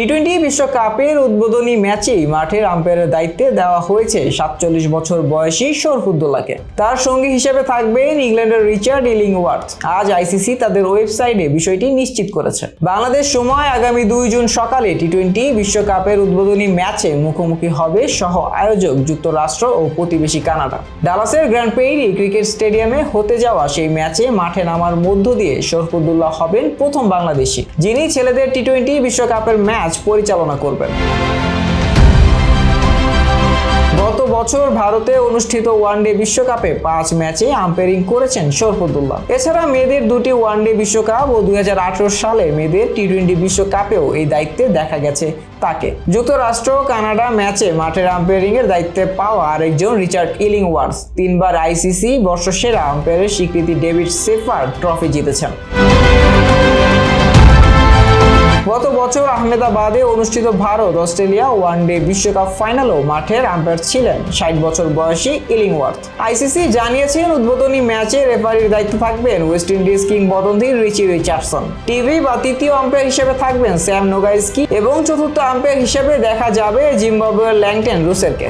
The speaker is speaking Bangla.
টি টোয়েন্টি বিশ্বকাপের উদ্বোধনী ম্যাচেই মাঠের আম্পায়ারের দায়িত্বে দেওয়া হয়েছে সাতচল্লিশ বছর বয়সী শরফুদ্দোল্লাকে। তার সঙ্গী হিসেবে থাকবেন ইংল্যান্ডের রিচার্ড ইলিংওয়ার্থ। আজ আইসিসি তাদের ওয়েবসাইটে বিষয়টি নিশ্চিত করেছে। বাংলাদেশ সময় আগামী দুই জুন সকালে টি টোয়েন্টি বিশ্বকাপের উদ্বোধনী ম্যাচে মুখোমুখি হবে সহ আয়োজক যুক্তরাষ্ট্র ও প্রতিবেশী কানাডা। ডালাসের গ্র্যান্ড পেইরি ক্রিকেট স্টেডিয়ামে হতে যাওয়া সেই ম্যাচে মাঠে নামার মধ্য দিয়ে শরফুদ্দুল্লাহ হবেন প্রথম বাংলাদেশি, যিনি ছেলেদের টি টোয়েন্টি বিশ্বকাপের ম্যাচ পরিচালনা করবেন। গত বছর ভারতে অনুষ্ঠিত ওয়ানডে বিশ্বকাপে পাঁচ ম্যাচে আম্পায়ারিং করেছেন শরফুদ্দুল্লাহ এছাড়া মেয়েদের দুটি ওয়ানডে বিশ্বকাপ ও দুই সালে মেয়েদের টি টোয়েন্টি বিশ্বকাপেও এই দায়িত্বে দেখা গেছে তাকে। যুক্তরাষ্ট্র, কানাডা ম্যাচে মাঠের আম্পায়ারিং এর দায়িত্বে পাওয়া আরেকজন রিচার্ড ইলিংওয়ার্স। তিনবার আইসিসি বর্ষসেরা আম্পায়ারের স্বীকৃতি ডেভিড সেফার ট্রফি জিতেছেন। গত বছর আহমেদাবাদে অনুষ্ঠিত ভারত অস্ট্রেলিয়া ওয়ানডে বিশ্বকাপ ফাইনালও মাঠের আম্পায়ার ছিলেন। ষাট বছর বয়সী ইলিংওয়ার্থ। আইসিসি জানিয়েছেন উদ্বোধনী ম্যাচে রেফারির দায়িত্ব থাকবেন ওয়েস্ট ইন্ডিজ কিংবদন্তি রিচি রিচার্ডসন। টিভি বা তৃতীয় আম্পায়ার হিসেবে থাকবেন স্যাম নোগাইস্কি এবং চতুর্থ আম্পায়ার হিসেবে দেখা যাবে জিম্বাবুয়ের ল্যাংটেন রুসেলকে।